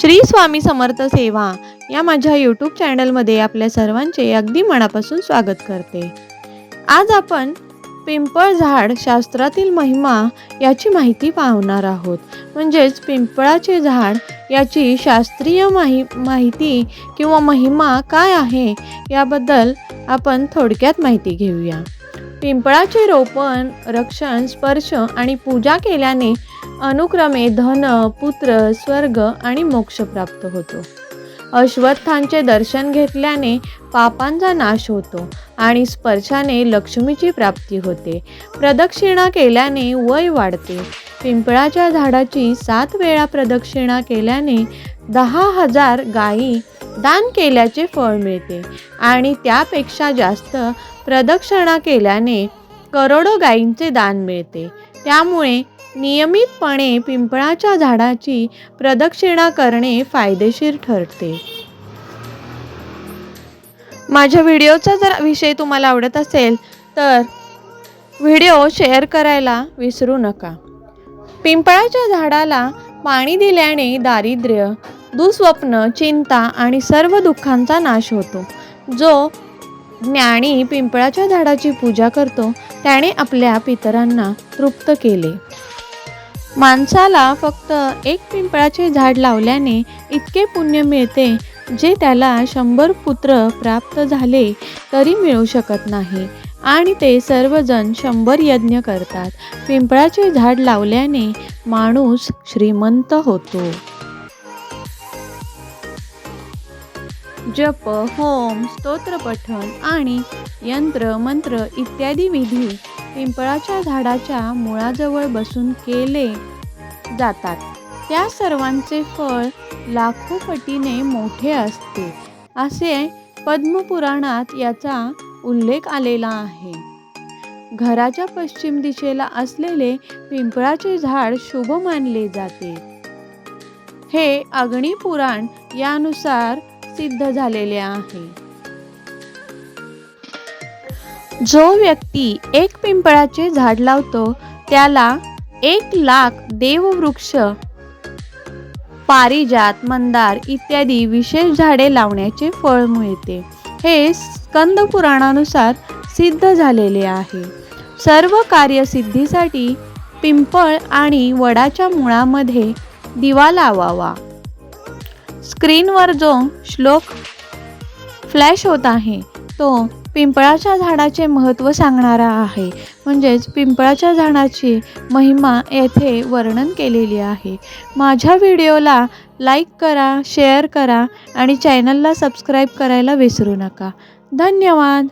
श्री स्वामी समर्थ सेवा या माझ्या यूट्यूब चॅनलमध्ये आपल्या सर्वांचे अगदी मनापासून स्वागत करते. आज आपण पिंपळ झाड शास्त्रातील महिमा याची माहिती पाहणार आहोत. म्हणजेच पिंपळाचे झाड याची शास्त्रीय माहि माहिती किंवा महिमा काय आहे याबद्दल आपण थोडक्यात माहिती घेऊया. पिंपळाचे रोपण रक्षण स्पर्श आणि पूजा केल्याने अनुक्रमे धन पुत्र स्वर्ग आणि मोक्ष प्राप्त होतो. अश्वत्थांचे दर्शन घेतल्याने पापांचा नाश होतो आणि स्पर्शाने लक्ष्मीची प्राप्ती होते. प्रदक्षिणा केल्याने वय वाढते. पिंपळाच्या झाडाची सात वेळा प्रदक्षिणा केल्याने दहा हजार गायी दान केल्याचे फळ मिळते. आणि त्यापेक्षा जास्त प्रदक्षिणा केल्याने करोडो गायींचे दान मिळते. त्यामुळे नियमितपणे पिंपळाच्या झाडाची प्रदक्षिणा करणे फायदेशीर ठरते. माझ्या व्हिडिओचा जर विषय तुम्हाला आवडत असेल तर व्हिडिओ शेअर करायला विसरू नका. पिंपळाच्या झाडाला पाणी दिल्याने दारिद्र्य दुःस्वप्न चिंता आणि सर्व दुःखांचा नाश होतो. जो ज्ञानी पिंपळाच्या झाडाची पूजा करतो त्याने आपल्या पितरांना तृप्त केले. माणसाला फक्त एक पिंपळाचे झाड लावल्याने इतके पुण्य मिळते जे त्याला शंभर पुत्र प्राप्त झाले तरी मिळू शकत नाही. आणि ते सर्वजण शंभर यज्ञ करतात. पिंपळाचे झाड लावल्याने माणूस श्रीमंत होतो. जप होम स्तोत्रपठण आणि यंत्र मंत्र इत्यादी विधी पिंपळाच्या झाडाच्या मुळाजवळ बसून केले जातात. त्या सर्वांचे फळ लाखो पटीने मोठे असते असे पद्मपुराणात याचा उल्लेख आलेला आहे. घराच्या पश्चिम दिशेला असलेले पिंपळाचे झाड शुभ मानले जाते. हे अग्निपुराण यानुसार सिद्ध झालेले आहे. जो व्यक्ती एक पिंपळाचे झाड लावतो त्याला एक लाख देववृक्ष पारिजात मंदार इत्यादी विशेष झाडे लावण्याचे फळ मिळते. हे स्कंद पुराणानुसार सिद्ध झालेले आहे. सर्व कार्यसिद्धीसाठी पिंपळ आणि वडाच्या मुळामध्ये दिवा लावावा. स्क्रीनवर जो श्लोक फ्लॅश होत आहे तो पिंपळाच्या झाडाचे महत्त्व सांगणारा आहे. म्हणजेच पिंपळाच्या झाडाची महिमा येथे वर्णन केलेली आहे. माझ्या व्हिडिओला लाईक करा शेअर करा आणि चॅनलला सबस्क्राईब करायला विसरू नका. धन्यवाद!